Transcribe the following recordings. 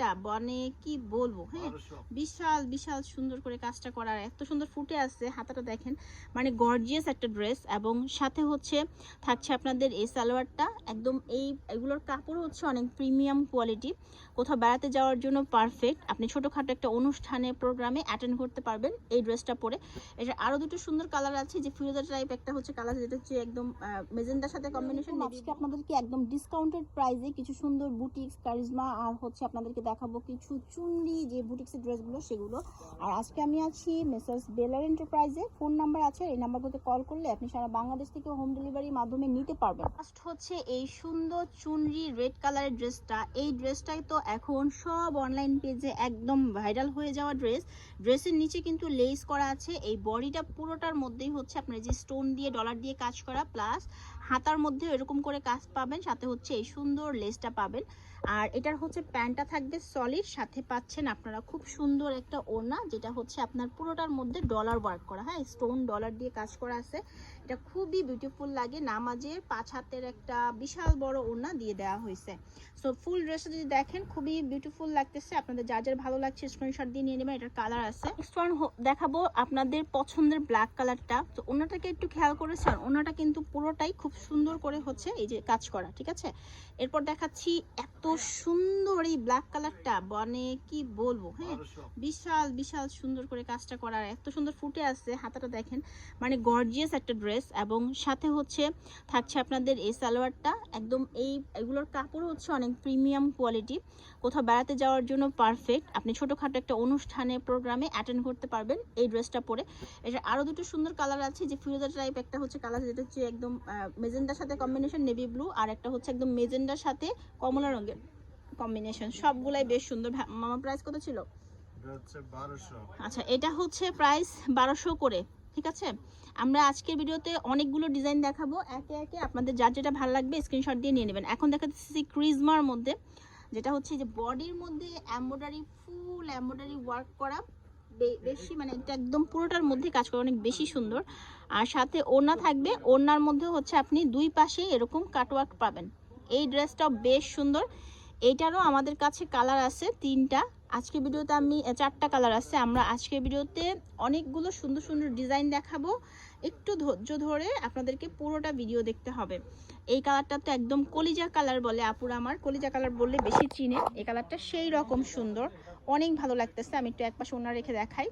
কালারটা মানে কি বলব হ্যাঁ? বিশাল বিশাল সুন্দর করে কাজটা করার এত সুন্দর ফুটে আছে হাতাটা দেখেন। মানে গর্জিয়াস একটা ড্রেস এবং সাথে হচ্ছে থাকছে আপনাদের এই সালোয়ারটা। একদম এই এগুলোর কাপড় হচ্ছে অনেক প্রিমিয়াম কোয়ালিটি কোথাও বেড়াতে যাওয়ার জন্য পারফেক্ট আপনি ছোটোখাটো একটা অনুষ্ঠানে প্রোগ্রামে অ্যাটেন্ড করতে পারবেন এই ড্রেসটা পরে। এটা আরও দুটো সুন্দর কালার আছে যে ফিরোজা টাইপ একটা হচ্ছে কালার যেটা হচ্ছে একদম মেজেন্ডার সাথে কম্বিনেশন আজকে আপনাদেরকে একদম ডিসকাউন্টেড প্রাইসে কিছু সুন্দর বুটিক্স কারিজমা আর হচ্ছে আপনাদেরকে দেখাবো কিছু চুনরি, যে বুটিক্সের ড্রেসগুলো, সেগুলো। আর আজকে আমি আছি মেসার্স বেলার এন্টারপ্রাইজে ফোন নাম্বার আছে, এই নাম্বারগুলোতে কল করলে আপনি সারা বাংলাদেশ থেকে হোম ডেলিভারির মাধ্যমে নিতে পারবেন। ফার্স্ট হচ্ছে এই সুন্দর চুনরি রেড কালারের ড্রেসটা এই ড্রেসটাই তো এখন সব অনলাইন পেজে একদম ভাইরাল হয়ে যাওয়া ড্রেস ড্রেসের নিচে কিন্তু লেস করা আছে। এই বডিটা পুরোটার মধ্যেই হচ্ছে আপনার যে স্টোন দিয়ে ডলার দিয়ে কাজ করা। প্লাস হাতার মধ্যে এরকম করে কাজ পাবেন। সাথে হচ্ছে এই সুন্দর লেসটা পাবেন। আর এটার হচ্ছে প্যান্টটা থাকবে সলিড সাথে পাচ্ছেন আপনারা খুব সুন্দর একটা ওড়না, যেটা হচ্ছে আপনার পুরোটার মধ্যে ডলার ওয়ার্ক করা হ্যাঁ স্টোন ডলার দিয়ে কাজ করা আছে। এটা খুবই বিউটিফুল লাগে। নামাজের পাঁচ হাতের একটা বিশাল বড় ওড়না দিয়ে দেওয়া হয়েছে। সো ফুল ড্রেসটা যদি দেখেন খুবই বিউটিফুল লাগতেছে। আপনাদের যা যার ভালো লাগছে স্ক্রিনশট দিয়ে নিয়ে নেবেন এটার কালার আছে। নেক্সট ওয়ান দেখাবো আপনাদের পছন্দের ব্ল্যাক কালারটা তো ওনাটাকে একটু খেয়াল করেছেন ওনাটা কিন্তু পুরোটাই খুব সুন্দর করে হচ্ছে এই যে কাজ করা ঠিক আছে? এরপর দেখাচ্ছি এত সুন্দর এই ব্ল্যাক কালারটা মানে কি বলব হ্যাঁ? বিশাল বিশাল সুন্দর করে কাজটা করার। এত সুন্দর ফুটে আছে হাতাটা দেখেন। মানে গর্জিয়াস একটা ড্রেস এবং সাথে হচ্ছে থাকছে আপনাদের এই সালোয়ারটা। একদম এই এগুলোর কাপড় হচ্ছে অনেক প্রিমিয়াম কোয়ালিটি কোথাও বেড়াতে যাওয়ার জন্য পারফেক্ট আপনি ছোটোখাটো একটা অনুষ্ঠানে প্রোগ্রামে অ্যাটেন্ড করতে পারবেন এই ড্রেসটা পরে। এটা আরও দুটো সুন্দর কালার আছে যে ফিরোজা টাইপ একটা হচ্ছে কালার যেটা হচ্ছে একদম মেজেন্ডার সাথে কম্বিনেশন নেভি ব্লু আর একটা হচ্ছে একদম মেজেন্ডার সাথে কমলা রঙের কম্বিনেশন সবগুলাই বেশ সুন্দর। মামা প্রাইস কত ছিল? আচ্ছা এটা হচ্ছে প্রাইস বারোশো করে। ঠিক আছে? আমরা আজকের ভিডিওতে অনেকগুলো ডিজাইন দেখাবো। একে একে আপনাদের যার যেটা ভালো লাগবে স্ক্রিনশট দিয়ে নিয়ে নেবেন। এখন দেখাচ্ছি ক্রিজমার মধ্যে, যেটা হচ্ছে যে বডির মধ্যে এমব্রয়ডারি ফুল এমব্রয়ডারি ওয়ার্ক করা। বেশি মানে এটা একদম পুরোটার মধ্যে কাজ করা, অনেক বেশি সুন্দর। আর সাথে ওড়না থাকবে। ওড়নার মধ্যে হচ্ছে আপনি দুই পাশে এরকম কাটওয়ার্ক পাবেন। এই ড্রেসটাও বেশ সুন্দর। এইটারও আমাদের কাছে কালার আছে তিনটা। আজকের ভিডিওতে আমি চারটা কালার আছে। আমরা আজকের ভিডিওতে অনেকগুলো সুন্দর সুন্দর ডিজাইন দেখাবো। একটু ধৈর্য ধরে আপনাদেরকে পুরোটা ভিডিও দেখতে হবে। এই কালারটা তো একদম কলিজা কালার বলে আপুরা আমার। কলিজা কালার বললে বেশি চিনে। এই কালারটা সেই রকম সুন্দর। অনেক ভালো লাগতেছে। আমি একটু একপাশে ওনার রেখে দেখাই।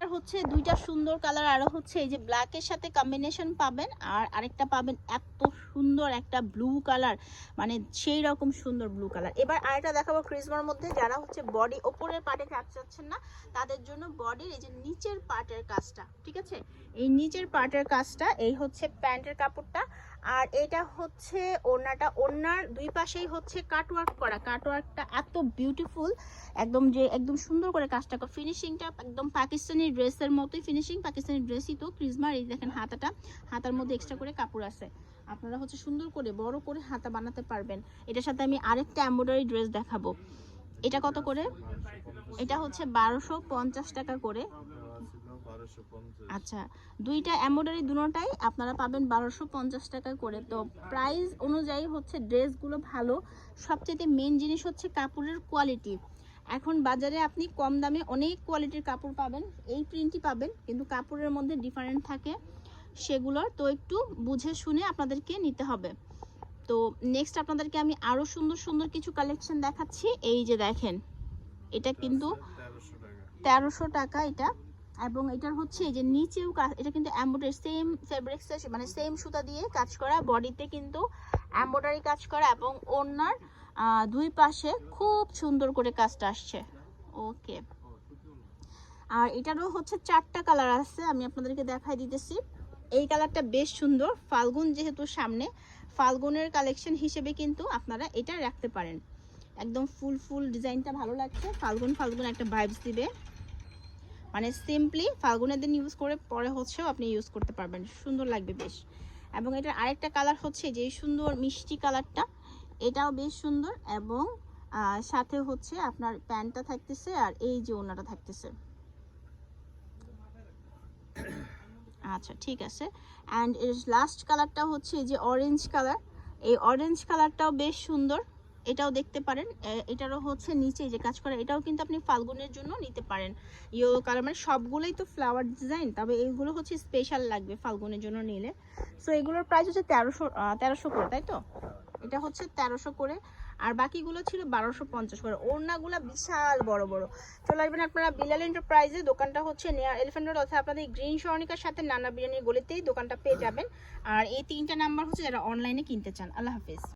আর হচ্ছে, দুইটা সুন্দর কালার। আর হচ্ছে এই যে ব্ল্যাকের সাথে কম্বিনেশন পাবেন, আর আরেকটা পাবেন এত সুন্দর একটা ব্লু কালার মানে সেই রকম সুন্দর ব্লু কালার। এবার আরেকটা দেখাবো ক্রিসমার মধ্যে, যারা হচ্ছে বডি ওপরের পার্টে কাজ চাচ্ছেন না, তাদের জন্য বডির এই যে নিচের পার্টের কাজটা, ঠিক আছে? এই নিচের পার্টের কাজটা, এই হচ্ছে প্যান্টের কাপড়টা, আর এটা হচ্ছে ওড়নাটা। ওড়নার দুই পাশেই হচ্ছে কাটওয়ার্ক করা। কাটওয়ার্কটা এত বিউটিফুল একদম যে একদম সুন্দর করে কাজটা ফিনিশিংটা একদম পাকিস্তানি ড্রেসের মতোই ফিনিশিং পাকিস্তানি ড্রেসই তো ক্রিজমার এই দেখেন হাতাটা। হাতার মধ্যে এক্সট্রা করে কাপড় আছে। আপনারা হচ্ছে সুন্দর করে, বড় করে হাতা বানাতে পারবেন। এটার সাথে আমি আরেকটা এমব্রয়ডারি ড্রেস দেখাবো। এটা কত করে? এটা হচ্ছে বারোশো পঞ্চাশ টাকা করে। আচ্ছা দুইটা এমব্রয়ডারি দুটোটাই আপনারা পাবেন বারোশো পঞ্চাশ টাকা করে। তো প্রাইস অনুযায়ী হচ্ছে ড্রেসগুলো ভালো। সবচেয়ে মেন জিনিস হচ্ছে কাপড়ের কোয়ালিটি এখন বাজারে আপনি কম দামে অনেক কোয়ালিটির কাপড় পাবেন। এই প্রিন্টই পাবেন, কিন্তু কাপড়ের মধ্যে ডিফারেন্ট থাকে সেগুলোর। তো একটু বুঝে শুনে আপনাদেরকে নিতে হবে। তো নেক্সট আপনাদেরকে আমি আরও সুন্দর সুন্দর কিছু কালেকশন দেখাচ্ছি। এই যে দেখেন এটা কিন্তু তেরোশো টাকা এটা। এবং এটার হচ্ছে যে নিচেও এটা কিন্তু এম্ব্রয়ডারি সেম ফেব্রিক্স মানে সেম সুতা দিয়ে কাজ করা। বডিতে কিন্তু এম্ব্রয়ডারি কাজ করা এবং ওড়নার আহ, দুই পাশে খুব সুন্দর করে কাজটা আসছে। ওকে আর এটারও হচ্ছে চারটা কালার আছে আমি আপনাদেরকে দেখাই দিতেছি। এই কালারটা বেশ সুন্দর। ফাল্গুন যেহেতু সামনে, ফাল্গুনের কালেকশন হিসেবে কিন্তু আপনারা এটা রাখতে পারেন। একদম ফুল ফুল ডিজাইনটা ভালো লাগছে। ফাল্গুন ফাল্গুন একটা ভাইবস দিবে। মানে সিম্পলি ফাল্গুনের দিন ইউজ করে পরে হচ্ছেও আপনি ইউজ করতে পারবেন। সুন্দর লাগবে বেশ। এবং এটার আরেকটা কালার হচ্ছে যে সুন্দর মিষ্টি কালারটা এটাও বেশ সুন্দর এবং সাথে হচ্ছে আপনার প্যান্টটা থাকতেছে আর এই যে ওনাটা থাকতেছে। আচ্ছা ঠিক আছে। অ্যান্ড এর লাস্ট কালারটা হচ্ছে এই যে অরেঞ্জ কালার এই অরেঞ্জ কালারটাও বেশ সুন্দর। এটাও দেখতে পারেন। এটারও হচ্ছে নিচে যে কাজ করা, এটাও কিন্তু আপনি ফাল্গুনের জন্য নিতে পারেন। ইয়েলো কালার মানে সবগুলোই তো ফ্লাওয়ার ডিজাইন তবে এইগুলো হচ্ছে স্পেশাল লাগবে ফাল্গুনের জন্য নিলে। সো এগুলোর প্রাইস হচ্ছে তেরোশো তেরোশো করে, তাই তো? এটা হচ্ছে তেরোশো করে। আর বাকিগুলো ছিল বারোশো পঞ্চাশ করে। ওড়নাগুলো বিশাল বড় বড়। চলে আসবেন আপনারা বিলাল এন্টারপ্রাইজে। দোকানটা হচ্ছে নেয়ার এলিফেন্ট রোড অর্থাৎ আপনাদের গ্রিন স্বর্ণিকার সাথে নানা বিরিয়ানির গলিতেই দোকানটা পেয়ে যাবেন। আর এই তিনটা নাম্বার হচ্ছে যারা অনলাইনে কিনতে চান। আল্লাহ হাফিজ।